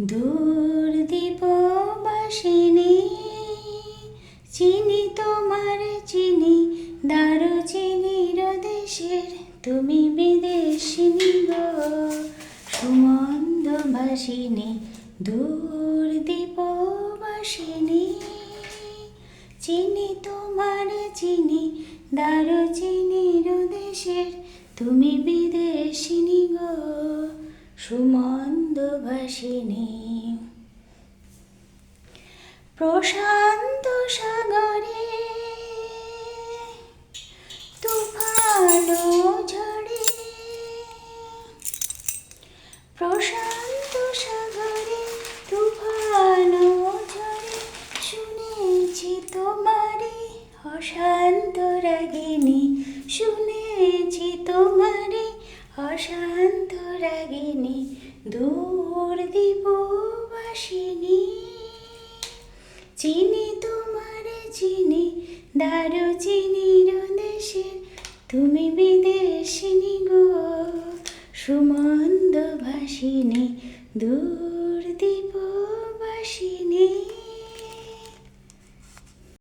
দূর দীপবাসিনী চিনি তোমার চিনি দারু চিনির দেশের তুমি বিদেশিনী গো। সুমন্দ ভাসিনী দূর দীপবাসিনী চিনি তোমার চিনি দারু চিনির দেশের তুমি বিদেশিনী গো। সুমন্দ ভাসিনী প্রশান্ত সাগরে তুফানো ঝড়ে প্রশান্ত সাগরে তুফানো ঝড়ে শুনেছি তোমারে অশান্ত রাগিনী। শুনেছি তোমারে অশান্ত রাগিনী। দূর দীপবাসিনী চিনি তোমারে চিনি, দারু চিনি দেশে তুমি বিদেশিনী গো সুমন্দ ভাসিনী দূর দীপবাসিনী